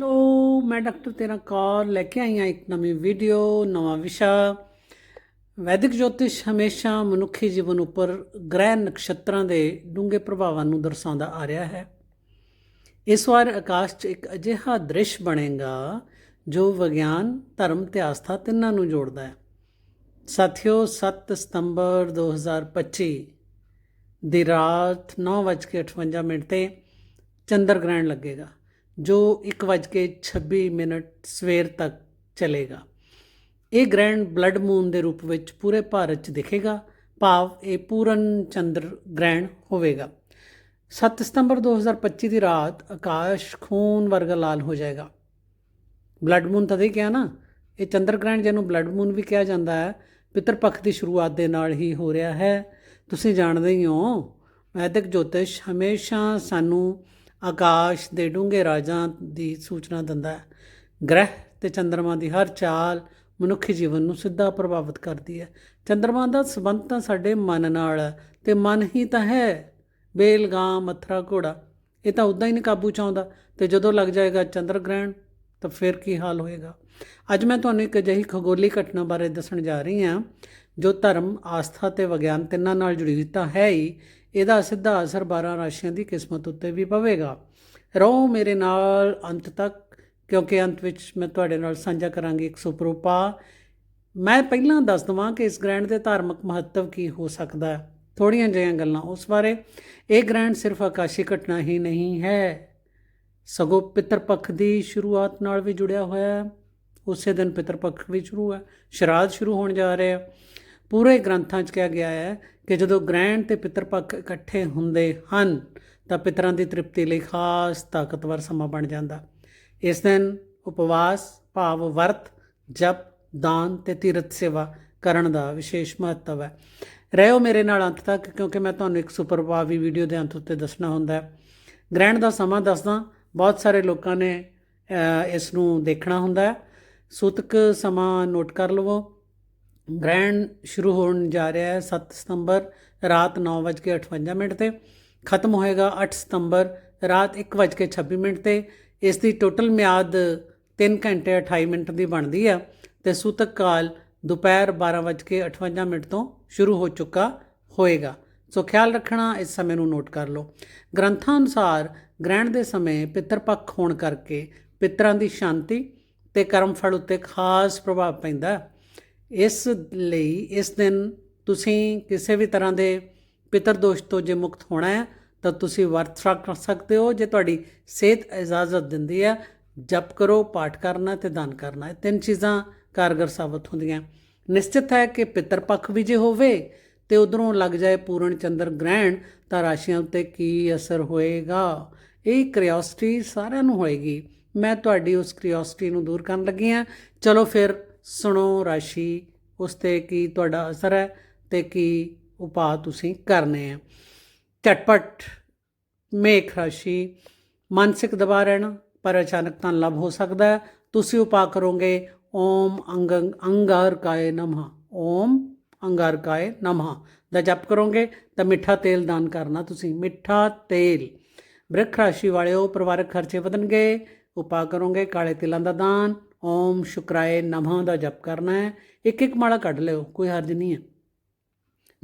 Hello ਮੈਂ doctor ਤੇਰਾ ਕੌਰ ਲੈ ਕੇ ਆਈ ਹਾਂ ਇੱਕ ਨਵੀਂ ਵੀਡੀਓ ਨਵਾਂ ਵਿਸ਼ਾ। ਵੈਦਿਕ ਜੋਤਿਸ਼ ਹਮੇਸ਼ਾ ਮਨੁੱਖੀ ਜੀਵਨ ਉੱਪਰ ਗ੍ਰਹਿ ਨਕਸ਼ਤਰਾਂ ਦੇ ਡੂੰਘੇ ਪ੍ਰਭਾਵਾਂ ਨੂੰ ਦਰਸਾਉਂਦਾ ਆ ਰਿਹਾ ਹੈ। ਇਸ ਵਾਰ ਆਕਾਸ਼ 'ਚ ਇੱਕ ਅਜਿਹਾ ਦ੍ਰਿਸ਼ ਬਣੇਗਾ ਜੋ ਵਿਗਿਆਨ, ਧਰਮ ਤੇ ਆਸਥਾ ਤਿੰਨਾਂ ਨੂੰ ਜੋੜਦਾ ਹੈ। ਸਾਥਿਓ 7 ਸਤੰਬਰ 2025 ਦੀ ਰਾਤ 9:58 ਮਿੰਟ ਤੇ ਚੰਦਰ ਗ੍ਰਹਿਣ ਲੱਗੇਗਾ। ਜੋ 1:26 ਮਿੰਟ ਸਵੇਰ ਤੱਕ ਚੱਲੇਗਾ। ਇਹ ਗ੍ਰਹਿਣ ਬਲੱਡ ਮੂਨ ਦੇ ਰੂਪ ਵਿੱਚ ਪੂਰੇ ਭਾਰਤ 'ਚ ਦਿਖੇਗਾ। ਭਾਵ ਇਹ ਪੂਰਨ ਚੰਦਰ ਗ੍ਰਹਿਣ ਹੋਵੇਗਾ। 7 ਸਤੰਬਰ 2025 ਦੀ ਰਾਤ ਆਕਾਸ਼ ਖੂਨ ਵਰਗਾ ਲਾਲ ਹੋ ਜਾਏਗਾ। ਬਲੱਡ ਮੂਨ ਤਦੇ ਕਿਹਾ ਨਾ, ਇਹ ਚੰਦਰ ਗ੍ਰਹਿਣ ਜਿਹਨੂੰ ਬਲੱਡ ਮੂਨ ਵੀ ਕਿਹਾ ਜਾਂਦਾ ਹੈ ਪਿਤਰ ਪੱਖ ਦੀ ਸ਼ੁਰੂਆਤ ਦੇ ਨਾਲ ਹੀ ਹੋ ਰਿਹਾ ਹੈ। ਤੁਸੀਂ ਜਾਣਦੇ ਹੀ ਹੋ, ਵੈਦਿਕ ਜੋਤਿਸ਼ ਹਮੇਸ਼ਾ ਸਾਨੂੰ ਆਕਾਸ਼ ਦੇ ਡੂੰਘੇ ਰਾਜਾਂ ਦੀ ਸੂਚਨਾ ਦਿੰਦਾ ਹੈ। ਗ੍ਰਹਿ ਤੇ ਚੰਦਰਮਾ ਦੀ ਹਰ ਚਾਲ ਮਨੁੱਖੀ ਜੀਵਨ ਨੂੰ ਸਿੱਧਾ ਪ੍ਰਭਾਵਿਤ ਕਰਦੀ ਹੈ। ਚੰਦਰਮਾ ਦਾ ਸੰਬੰਧ ਤਾਂ ਸਾਡੇ ਮਨ ਨਾਲ ਹੈ ਤੇ ਮਨ ਹੀ ਤਾਂ ਹੈ। ਬੇਲਗਾਮ, ਮੱਥਰਾ, ਘੋੜਾ, ਇਹ ਤਾਂ ਉਦਾਂ ਹੀ ਨਹੀਂ ਕਾਬੂ ਚ ਆਉਂਦਾ। ਤੇ ਜਦੋਂ ਲੱਗ ਜਾਏਗਾ ਚੰਦਰ ਗ੍ਰਹਿਣ, ਤਾਂ ਫਿਰ ਕੀ ਹਾਲ ਹੋਏਗਾ? ਅੱਜ ਮੈਂ ਤੁਹਾਨੂੰ ਇੱਕ ਅਜਿਹੀ ਖਗੋਲੀ ਘਟਨਾ ਬਾਰੇ ਦੱਸਣ ਜਾ ਰਹੀ ਹਾਂ, ਜੋ ਧਰਮ, ਆਸਥਾ ਤੇ ਵਿਗਿਆਨ ਤਿੰਨਾਂ ਨਾਲ ਜੁੜੀ ਤਾਂ ਹੈ ਹੀ ਇਹਦਾ ਸਿੱਧਾ ਅਸਰ 12 ਰਾਸ਼ੀਆਂ ਦੀ ਕਿਸਮਤ ਉੱਤੇ ਵੀ ਪਵੇਗਾ। ਰਹੋ ਮੇਰੇ ਨਾਲ ਅੰਤ ਤੱਕ, ਕਿਉਂਕਿ ਅੰਤ ਵਿੱਚ ਮੈਂ ਤੁਹਾਡੇ ਨਾਲ ਸਾਂਝਾ ਕਰਾਂਗੀ ਇੱਕ ਸੁਪਰੂਪਾ। ਮੈਂ ਪਹਿਲਾਂ ਦੱਸ ਦਵਾਂ ਕਿ ਇਸ ਗ੍ਰਹਿਣ ਦੇ ਧਾਰਮਿਕ ਮਹੱਤਵ ਕੀ ਹੋ ਸਕਦਾ ਹੈ। ਥੋੜੀਆਂ ਜਿਹੀਆਂ ਗੱਲਾਂ ਉਸ ਬਾਰੇ। ਇਹ ਗ੍ਰਹਿਣ ਸਿਰਫ ਆਕਾਸ਼ੀ ਘਟਨਾ ਹੀ ਨਹੀਂ ਹੈ। ਸਗੋਂ ਪਿਤਰ ਪੱਖ ਦੀ ਸ਼ੁਰੂਆਤ ਨਾਲ ਵੀ ਜੁੜਿਆ ਹੋਇਆ ਹੈ। ਉਸੇ ਦਿਨ ਪਿਤਰ ਪੱਖ ਵੀ ਸ਼ੁਰੂ ਹੈ। ਸ਼ਰਾਧ ਸ਼ੁਰੂ ਹੋਣ ਜਾ ਰਿਹਾ ਹੈ। ਪੂਰੇ ਗ੍ਰੰਥਾਂ 'ਚ ਕਿਹਾ ਗਿਆ ਹੈ ਕਿ ਜਦੋਂ ਗ੍ਰਹਿਣ ਤੇ ਪਿਤਰ ਪੱਖ ਇਕੱਠੇ ਹੁੰਦੇ ਹਨ, ਤਾਂ ਪਿਤਰਾਂ ਦੀ ਤ੍ਰਿਪਤੀ ਲਈ ਖਾਸ ਤਾਕਤਵਰ ਸਮਾਂ ਬਣ ਜਾਂਦਾ। ਇਸ ਦਿਨ ਉਪਵਾਸ, ਭਾਵ ਵਰਤ, ਜਪ, ਦਾਨ ਤੇ ਤੀਰਥ ਸੇਵਾ ਕਰਨ ਦਾ ਵਿਸ਼ੇਸ਼ ਮਹੱਤਵ ਹੈ। ਰਹਿਓ ਮੇਰੇ ਨਾਲ ਅੰਤ ਤੱਕ, ਕਿਉਂਕਿ ਮੈਂ ਤੁਹਾਨੂੰ ਇੱਕ ਸੁਪਰਭਾਵੀ ਵੀਡੀਓ ਦੇ ਅੰਤ ਉੱਤੇ ਦੱਸਣਾ ਹੁੰਦਾ ਹੈ। ਗ੍ਰਹਿਣ ਦਾ ਸਮਾਂ ਦੱਸਦਾ, ਬਹੁਤ ਸਾਰੇ ਲੋਕਾਂ ਨੇ ਇਸ ਨੂੰ ਦੇਖਣਾ ਹੁੰਦਾ ਹੈ। ਸੂਤਕ ਸਮਾਂ ਨੋਟ ਕਰ ਲਵੋ। ਗ੍ਰਹਿਣ ਸ਼ੁਰੂ ਹੋਣ ਜਾ ਰਿਹਾ ਹੈ 7 ਸਤੰਬਰ, ਰਾਤ 9:58 ਮਿੰਟ ਤੇ। ਖਤਮ ਹੋਏਗਾ 8 ਸਤੰਬਰ, ਰਾਤ 1:26 ਮਿੰਟ ਤੇ। ਇਸ ਦੀ ਟੋਟਲ ਮਿਆਦ 3 ਘੰਟੇ 28 ਮਿੰਟ ਦੀ ਬਣਦੀ ਹੈ ਤੇ ਸੂਤਕ ਕਾਲ ਦੁਪਹਿਰ 12:58 ਮਿੰਟ ਤੋਂ ਸ਼ੁਰੂ ਹੋ ਚੁੱਕਾ ਹੋਏਗਾ। ਸੋ ਖਿਆਲ ਰੱਖਣਾ, ਇਸ ਸਮੇਂ ਨੂੰ ਨੋਟ ਕਰ ਲਓ। ਗ੍ਰੰਥਾਂ ਅਨੁਸਾਰ ਗ੍ਰਹਿਣ ਦੇ ਸਮੇਂ ਪਿਤਰ ਪੱਖ ਹੋਣ ਕਰਕੇ ਪਿਤਰਾਂ ਦੀ ਸ਼ਾਂਤੀ ਤੇ ਕਰਮ ਫਲ ਉੱਤੇ ਖਾਸ ਪ੍ਰਭਾਵ ਪੈਂਦਾ ਹੈ। ਇਸ ਲਈ ਇਸ ਦਿਨ ਤੁਸੀਂ ਕਿਸੇ ਵੀ ਤਰ੍ਹਾਂ ਦੇ ਪਿਤਰ ਦੋਸ਼ ਤੋਂ ਜੇ ਮੁਕਤ ਹੋਣਾ ਹੈ, ਤਾਂ ਤੁਸੀਂ ਵਰਤ ਕਰ ਸਕਦੇ ਹੋ, ਜੇ ਤੁਹਾਡੀ ਸਿਹਤ ਇਜਾਜ਼ਤ ਦਿੰਦੀ ਹੈ, ਜਪ ਕਰੋ, ਪਾਠ ਕਰਨਾ ਤੇ ਦਾਨ ਕਰਨਾ ਇਹ ਤਿੰਨ ਚੀਜ਼ਾਂ ਕਾਰਗਰ ਸਾਬਤ ਹੁੰਦੀਆਂ। ਨਿਸ਼ਚਿਤ ਹੈ ਕਿ ਪਿਤਰ ਪੱਖ ਵੀ ਜੇ ਹੋਵੇ ਤੇ ਉਧਰੋਂ ਲੱਗ ਜਾਏ ਪੂਰਨ ਚੰਦਰ ਗ੍ਰਹਿਣ, ਤਾਂ ਰਾਸ਼ੀਆਂ ਉੱਤੇ ਕੀ ਅਸਰ ਹੋਏਗਾ? ਇਹ ਕਿਉਰਿਓਸਿਟੀ ਸਾਰਿਆਂ ਨੂੰ ਹੋਏਗੀ। ਮੈਂ ਤੁਹਾਡੀ ਉਸ ਕਿਉਰਿਓਸਿਟੀ ਨੂੰ ਦੂਰ ਕਰਨ ਲੱਗੀ ਹਾਂ। ਚਲੋ ਫਿਰ ਸੁਣੋ ਰਾਸ਼ੀ, ਉਸ ਤੇ ਕੀ ਤੁਹਾਡਾ ਅਸਰ ਹੈ ਤੇ ਕੀ ਉਪਾਅ ਤੁਸੀਂ ਕਰਨੇ ਆ। ਝਟਪਟ ਮੇਖ ਰਾਸ਼ੀ, ਮਾਨਸਿਕ ਦਬਾਅ ਰਹਿਣਾ, ਪਰ ਅਚਾਨਕ ਤਾਂ ਲਾਭ ਹੋ ਸਕਦਾ ਹੈ। ਤੁਸੀਂ ਉਪਾਅ ਕਰੋਗੇ, ਓਮ ਅੰਗ, ਅੰਗਾਰਕਾਏ ਨਮः ਓਮ ਅੰਗਾਰਕਾਏ ਨਮः ਦਾ ਜਪ ਕਰੋਗੇ, ਤਾਂ ਮਿੱਠਾ ਤੇਲ ਦਾਨ ਕਰਨਾ ਤੁਸੀਂ, ਮਿੱਠਾ ਤੇਲ। ਬ੍ਰਿਖ ਰਾਸ਼ੀ ਵਾਲਿਓ, ਪਰਿਵਾਰਕ ਖਰਚੇ ਵਧਣਗੇ, ਉਪਾਅ ਕਰੋਗੇ, ਕਾਲੇ ਤਿਲਾਂ ਦਾ ਦਾਨ ਓਮ ਸ਼ੁਕਰਾਏ, ਨਮः ਦਾ ਜਪ ਕਰਨਾ ਹੈ। ਇੱਕ ਇੱਕ ਮਾਲਾ ਕੱਢ ਲਿਓ, ਕੋਈ ਹਰਜ ਨਹੀਂ ਹੈ।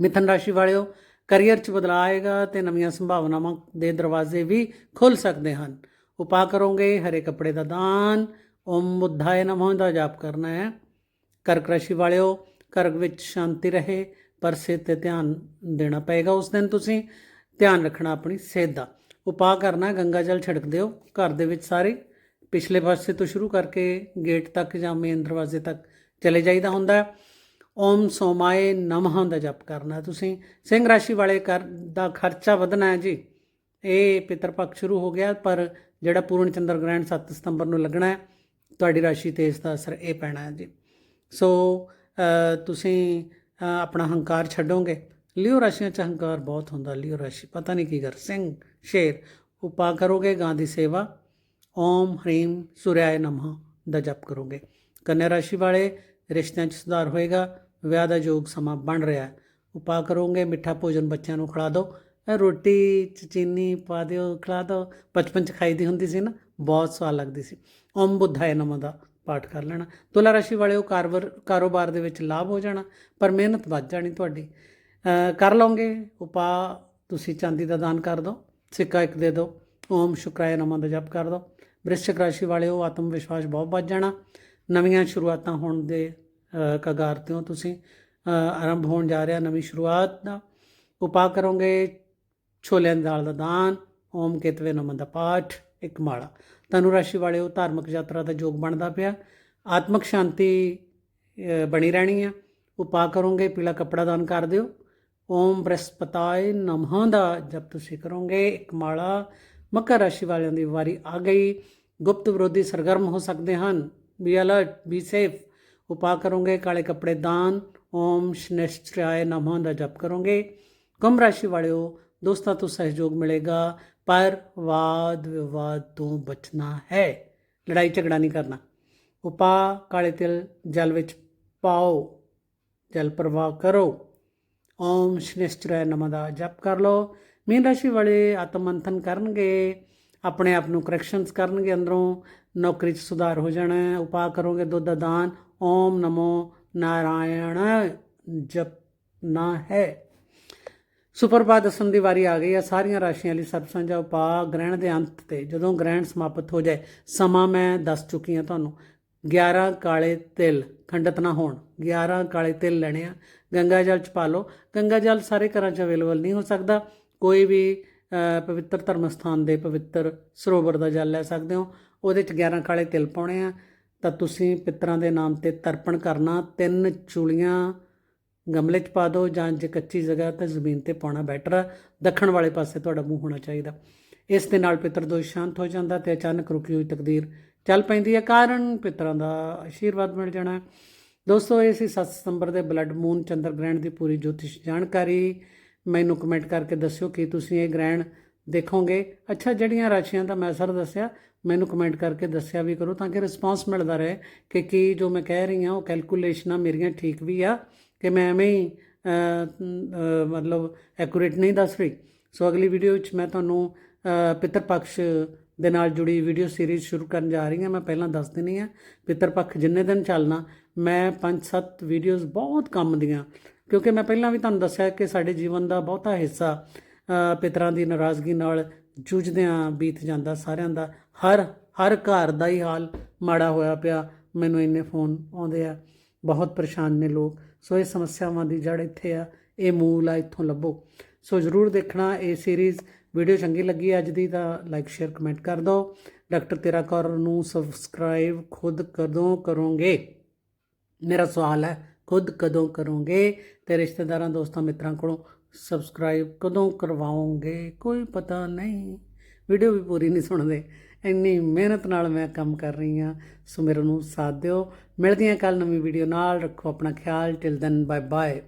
ਮਿਥਨ ਰਾਸ਼ੀ ਵਾਲਿਓ ਕਰੀਅਰ 'ਚ ਬਦਲਾਅ ਆਏਗਾ ਤੇ ਨਵੀਆਂ ਸੰਭਾਵਨਾਵਾਂ ਦੇ ਦਰਵਾਜ਼ੇ ਵੀ ਖੁੱਲ ਸਕਦੇ ਹਨ। ਉਪਾਅ ਕਰੋਗੇ, ਹਰੇ ਕੱਪੜੇ ਦਾ ਦਾਨ, ਓਮ ਬੁੱਧਾਏ, ਨਮः ਦਾ ਜਾਪ ਕਰਨਾ ਹੈ। ਕਰਕ ਰਾਸ਼ੀ ਵਾਲਿਓ, ਕਰਕ ਵਿੱਚ ਸ਼ਾਂਤੀ ਰਹੇ, ਪਰ ਸਿਹਤ ਤੇ ਧਿਆਨ ਦੇਣਾ ਪਏਗਾ ਉਸ ਦਿਨ ਤੁਸੀਂ। ਧਿਆਨ ਰੱਖਣਾ ਆਪਣੀ ਸਿਹਤ ਦਾ। ਉਪਾਅ ਕਰਨਾ ਗੰਗਾ ਜਲ ਛਿੜਕ ਦਿਓ, ਘਰ ਦੇ ਵਿੱਚ ਸਾਰੇ ਪਿਛਲੇ ਪਾਸੇ ਤੋਂ ਸ਼ੁਰੂ ਕਰਕੇ ਗੇਟ ਤੱਕ ਜਾਂ ਮੇਨ ਦਰਵਾਜ਼ੇ ਤੱਕ ਚਲੇ ਜਾਈਦਾ ਹੁੰਦਾ ਓਮ ਸੋਮਾਏ ਨਮः ਦਾ ਜਪ ਕਰਨਾ। ਤੁਸੀਂ ਸਿੰਘ ਰਾਸ਼ੀ ਵਾਲੇ ਕਰ ਦਾ ਖਰਚਾ ਵਧਣਾ ਹੈ ਜੀ। ਇਹ ਪਿਤਰ ਪੱਖ ਸ਼ੁਰੂ ਹੋ ਗਿਆ, ਪਰ ਜਿਹੜਾ ਪੂਰਨ ਚੰਦਰ ਗ੍ਰਹਿਣ 7 ਸਤੰਬਰ ਨੂੰ ਲੱਗਣਾ ਹੈ, ਤੁਹਾਡੀ ਰਾਸ਼ੀ ਤੇ ਇਸ ਦਾ ਅਸਰ ਇਹ ਪੈਣਾ ਹੈ ਜੀ। ਸੋ ਤੁਸੀਂ ਆਪਣਾ ਹੰਕਾਰ ਛੱਡੋਗੇ। ਲਿਓ ਰਾਸ਼ੀਆਂ ਚ ਹੰਕਾਰ ਬਹੁਤ ਹੁੰਦਾ, ਲਿਓ ਰਾਸ਼ੀ। ਪਤਾ ਨਹੀਂ ਕੀ ਕਰ, ਸਿੰਘ, ਸ਼ੇਰ ਉਪਾ ਕਰੋਗੇ, ਗਾਂ ਦੀ ਸੇਵਾ ਓਮ ਹਰੀਮ ਸੂਰਿਆਏ ਨਮः ਦਾ ਜਪ ਕਰੋਗੇ ਕੰਨਿਆ ਰਾਸ਼ੀ ਵਾਲੇ ਰਿਸ਼ਤਿਆਂ 'ਚ ਸੁਧਾਰ ਹੋਏਗਾ ਵਿਆਹ ਦਾ ਯੋਗ ਸਮਾਂ ਬਣ ਰਿਹਾ ਹੈ ਉਪਾਅ ਕਰੋਗੇ ਮਿੱਠਾ ਭੋਜਨ ਬੱਚਿਆਂ ਨੂੰ ਖਿਲਾ ਦਿਓ ਰੋਟੀ 'ਚ ਚੀਨੀ ਪਾ ਦਿਓ ਖਿਲਾ ਦਿਓ ਬਚਪਨ 'ਚ ਖਾਈ ਦੀ ਹੁੰਦੀ ਸੀ ਨਾ ਬਹੁਤ ਸਵਾਦ ਲੱਗਦੀ ਸੀ ਓਮ ਬੁੱਧਾਏ ਨਮः ਦਾ ਪਾਠ ਕਰ ਲੈਣਾ ਤੁਲਾ ਰਾਸ਼ੀ ਵਾਲੇ ਉਹ ਕਾਰੋਬਾਰ ਕਾਰੋਬਾਰ ਦੇ ਵਿੱਚ ਲਾਭ ਹੋ ਜਾਣਾ ਪਰ ਮਿਹਨਤ ਵੱਧ ਜਾਣੀ ਤੁਹਾਡੀ ਕਰ ਲਓਗੇ ਉਪਾਅ ਤੁਸੀਂ ਚਾਂਦੀ ਦਾ ਦਾਨ ਕਰ ਦਿਓ ਸਿੱਕਾ ਇੱਕ ਦੇ ਦਿਓ ਓਮ ਸ਼ੁਕਰਾਏ ਨਮः ਦਾ ਜਪ ਕਰ ਦਿਓ ਵ੍ਰਿਸ਼ਚਿਕ ਰਾਸ਼ੀ ਵਾਲਿਓ ਆਤਮ ਵਿਸ਼ਵਾਸ ਬਹੁਤ ਵੱਧ ਜਾਣਾ। ਨਵੀਆਂ ਸ਼ੁਰੂਆਤਾਂ ਹੋਣ ਦੇ ਕਗਾਰ ਤੇ ਹੋ ਤੁਸੀਂ। ਆਰੰਭ ਹੋਣ ਜਾ ਰਿਹਾ ਨਵੀਂ ਸ਼ੁਰੂਆਤ ਦਾ। ਉਪਾਅ ਕਰੋਗੇ ਛੋਲਿਆਂ ਦੀ ਦਾਲ ਦਾ ਦਾਨ, ਓਮ ਕੇਤਵੇ ਨਮਨ ਦਾ ਪਾਠ, ਇੱਕ ਮਾਲਾ। ਧਨੁ ਰਾਸ਼ੀ ਵਾਲਿਓ ਧਾਰਮਿਕ ਯਾਤਰਾ ਦਾ ਯੋਗ ਬਣਦਾ ਪਿਆ। ਆਤਮਿਕ ਸ਼ਾਂਤੀ ਬਣੀ ਰਹਿਣੀ ਆ। ਉਪਾਅ ਕਰੋਗੇ ਪੀਲਾ ਕੱਪੜਾ ਦਾਨ ਕਰ ਦਿਓ। ਓਮ ਬ੍ਰਹਸਪਤਾਏ ਨਮः ਦਾ ਜਪ ਤੁਸੀਂ ਕਰੋਗੇ, ਇੱਕ ਮਾਲਾ। ਮਕਰ ਰਾਸ਼ੀ ਵਾਲਿਆਂ ਦੀ ਵਾਰੀ ਆ ਗਈ। ਗੁਪਤ ਵਿਰੋਧੀ ਸਰਗਰਮ ਹੋ ਸਕਦੇ ਹਨ। ਬੀ ਅਲਰਟ ਬੀ ਸੇਫ ਉਪਾਅ ਕਰੋਗੇ, ਕਾਲੇ ਕੱਪੜੇ ਦਾਨ। ਓਮ ਸ਼ਨਿਸ਼ਚਰਾਏ ਨਮः ਦਾ ਜਪ ਕਰੋਗੇ। ਕੁੰਭ ਰਾਸ਼ੀ ਵਾਲਿਓ, ਦੋਸਤਾਂ ਤੋਂ ਸਹਿਯੋਗ ਮਿਲੇਗਾ। ਪਰ ਵਾਦ ਵਿਵਾਦ ਤੋਂ ਬਚਣਾ ਹੈ। ਲੜਾਈ ਝਗੜਾ ਨਹੀਂ ਕਰਨਾ। ਉਪਾਅ, ਕਾਲੇ ਤਿਲ, ਜਲ ਵਿੱਚ ਪਾਓ। ਜਲ ਪ੍ਰਵਾਹ ਕਰੋ। ਓਮ ਸ਼ਨਿਸ਼ਚਰਾਏ ਨਮः ਦਾ ਜਪ ਕਰ ਲਓ। ਮੀਨ ਰਾਸ਼ੀ ਵਾਲੇ ਆਤਮ ਮੰਥਨ ਕਰਨਗੇ, ਆਪਣੇ ਆਪ ਨੂੰ ਕਰੈਕਸ਼ਨਸ ਕਰਨਗੇ ਅੰਦਰੋਂ, ਨੌਕਰੀ 'ਚ ਸੁਧਾਰ ਹੋ ਜਾਣਾ ਹੈ ਉਪਾਅ ਕਰੋਗੇ ਦੁੱਧ ਦਾ ਦਾਨ, ਓਮ ਨਮੋ ਨਾਰਾਇਣ ਜਪਨਾ ਹੈ। ਸੁਪਰਭਾਤ ਦਸਮ ਦੀ ਵਾਰੀ ਆ ਗਈ ਆ, ਸਾਰੀਆਂ ਰਾਸ਼ੀਆਂ ਲਈ ਸਭ ਸਾਂਝਾ ਉਪਾਅ ਗ੍ਰਹਿਣ ਦੇ ਅੰਤ ਤੇ, ਜਦੋਂ ਗ੍ਰਹਿਣ ਸਮਾਪਤ ਹੋ ਜਾਏ, ਸਮਾਂ ਮੈਂ ਦੱਸ ਚੁੱਕੀ ਹਾਂ ਤੁਹਾਨੂੰ 11 ਕਾਲੇ ਤਿਲ, ਖੰਡਤ ਨਾ ਹੋਣ 11 ਕਾਲੇ ਤਿਲ ਲੈਣੇ ਆ, ਗੰਗਾ ਜਲ ਚ ਪਾ ਲਓ, ਗੰਗਾ ਜਲ ਸਾਰੇ ਘਰਾਂ 'ਚ ਅਵੇਲੇਬਲ ਨਹੀਂ ਹੋ ਸਕਦਾ ਕੋਈ ਵੀ ਪਵਿੱਤਰ ਧਰਮ ਸਥਾਨ ਦੇ ਪਵਿੱਤਰ ਸਰੋਵਰ ਦਾ ਜਲ ਲੈ ਸਕਦੇ ਹੋ। ਉਹਦੇ 'ਚ 11 ਕਾਲੇ ਤਿਲ ਪਾਉਣੇ ਆ। ਤਾਂ ਤੁਸੀਂ ਪਿੱਤਰਾਂ ਦੇ ਨਾਮ ਤੇ ਤਰਪਣ ਕਰਨਾ। ਤਿੰਨ ਚੂਲੀਆਂ ਗਮਲੇ 'ਚ ਪਾ ਦਿਓ ਜਾਂ ਜੇ ਕੱਚੀ ਜਗ੍ਹਾ ਤੇ ਜ਼ਮੀਨ ਤੇ ਪਾਉਣਾ ਬੈਟਰ ਆ। ਦੱਖਣ ਵਾਲੇ ਪਾਸੇ ਤੁਹਾਡਾ ਮੂੰਹ ਹੋਣਾ ਚਾਹੀਦਾ। ਇਸ ਦੇ ਨਾਲ ਪਿਤਰ ਦੋਸ਼ ਸ਼ਾਂਤ ਹੋ ਜਾਂਦਾ ਤੇ ਅਚਾਨਕ ਰੁਕੀ ਹੋਈ ਤਕਦੀਰ ਚੱਲ ਪੈਂਦੀ ਹੈ ਕਾਰਨ ਪਿਤਰਾਂ ਦਾ ਆਸ਼ੀਰਵਾਦ ਮਿਲ ਜਾਣਾ। ਦੋਸਤੋ, ਇਹ ਸੀ 7 ਸਤੰਬਰ ਦੇ ਬਲੱਡ ਮੂਨ ਚੰਦਰ ਗ੍ਰਹਿਣ ਦੀ ਪੂਰੀ ਜੋਤਿਸ਼ ਜਾਣਕਾਰੀ। ਮੈਨੂੰ ਕਮੈਂਟ ਕਰਕੇ ਦੱਸਿਓ ਕਿ ਤੁਸੀਂ ਇਹ ਗ੍ਰਹਿਣ ਦੇਖੋਗੇ। ਅੱਛਾ ਜਿਹੜੀਆਂ ਰਾਸ਼ੀਆਂ ਦਾ ਮੈਂ ਸਰ ਦੱਸਿਆ ਮੈਨੂੰ ਕਮੈਂਟ ਕਰਕੇ ਦੱਸਿਆ ਵੀ ਕਰੋ ਤਾਂ ਕਿ ਰਿਸਪਾਂਸ ਮਿਲਦਾ ਰਹੇ ਕਿ ਕੀ ਜੋ ਮੈਂ ਕਹਿ ਰਹੀ ਹਾਂ ਉਹ ਕੈਲਕੂਲੇਸ਼ਨਾਂ ਮੇਰੀਆਂ ਠੀਕ ਵੀ ਆ ਕਿ ਮੈਂ ਐਵੇਂ ਹੀ ਮਤਲਬ ਐਕੂਰੇਟ ਨਹੀਂ ਦੱਸ ਰਹੀ। ਸੋ ਅਗਲੀ ਵੀਡੀਓ ਵਿੱਚ ਮੈਂ ਤੁਹਾਨੂੰ ਅਹ, ਪਿਤਰ ਪਕਸ਼ ਦੇ ਨਾਲ ਜੁੜੀ ਵੀਡੀਓ ਸੀਰੀਜ਼ ਸ਼ੁਰੂ ਕਰਨ ਜਾ ਰਹੀ ਹਾਂ। ਮੈਂ ਪਹਿਲਾਂ ਦੱਸ ਦਿੰਨੀ ਆ ਪਿਤਰ ਪੱਖ ਜਿੰਨੇ ਦਿਨ ਚੱਲਣਾ ਮੈਂ 5-7 ਵੀਡੀਓਜ਼ ਬਹੁਤ ਕੰਮ ਦੀਆਂ ਕਿਉਂਕਿ ਮੈਂ ਪਹਿਲਾਂ ਵੀ ਤੁਹਾਨੂੰ ਦੱਸਿਆ ਕਿ ਸਾਡੇ ਜੀਵਨ ਦਾ ਬਹੁਤਾ ਹਿੱਸਾ ਅ, ਪਿਤਰਾਂ ਦੀ ਨਾਰਾਜ਼ਗੀ ਨਾਲ ਜੂਝਦਿਆਂ ਬੀਤ ਜਾਂਦਾ ਸਾਰਿਆਂ ਦਾ। ਹਰ ਹਰ ਘਰ ਦਾ ਹੀ ਹਾਲ ਮਾੜਾ ਹੋਇਆ ਪਿਆ। ਮੈਨੂੰ ਇੰਨੇ ਫੋਨ ਆਉਂਦੇ ਆ। ਬਹੁਤ ਪਰੇਸ਼ਾਨ ਨੇ ਲੋਕ। ਸੋ ਇਹ ਸਮੱਸਿਆਵਾਂ ਦੀ ਜੜ ਇੱਥੇ ਆ। ਇਹ ਮੂਲ ਆ ਇੱਥੋਂ ਲੱਭੋ। ਸੋ ਜ਼ਰੂਰ ਦੇਖਣਾ ਇਹ ਸੀਰੀਜ਼ ਵੀਡੀਓ ਚੰਗੀ ਲੱਗੀ ਅੱਜ ਦੀ ਤਾਂ ਲਾਈਕ ਸ਼ੇਅਰ ਕਮੈਂਟ ਕਰ ਦਿਓ। ਡਾਕਟਰ ਤੇਰਾ ਕੌਰ ਨੂੰ ਸਬਸਕ੍ਰਾਈਬ ਖੁਦ ਕਦੋਂ ਕਰੋਗੇ? ਮੇਰਾ ਸਵਾਲ ਹੈ ਖੁਦ ਕਦੋਂ ਕਰੋਗੇ ਤੇ ਰਿਸ਼ਤੇਦਾਰਾਂ, ਦੋਸਤਾਂ, ਮਿੱਤਰਾਂ ਕੋਲੋਂ ਸਬਸਕ੍ਰਾਈਬ ਕਦੋਂ ਕਰਵਾਓਗੇ, ਕੋਈ ਪਤਾ ਨਹੀਂ। ਵੀਡੀਓ ਵੀ ਪੂਰੀ ਨਹੀਂ ਸੁਣਦੇ। ਇੰਨੀ ਮਿਹਨਤ ਨਾਲ ਮੈਂ ਕੰਮ ਕਰ ਰਹੀ ਹਾਂ। ਸੋ ਮੇਰੇ ਨੂੰ ਸਾਥ ਦਿਓ। ਮਿਲਦੀਆਂ ਕੱਲ ਨਵੀਂ ਵੀਡੀਓ ਨਾਲ। ਰੱਖੋ ਆਪਣਾ ਖਿਆਲ। Till then bye bye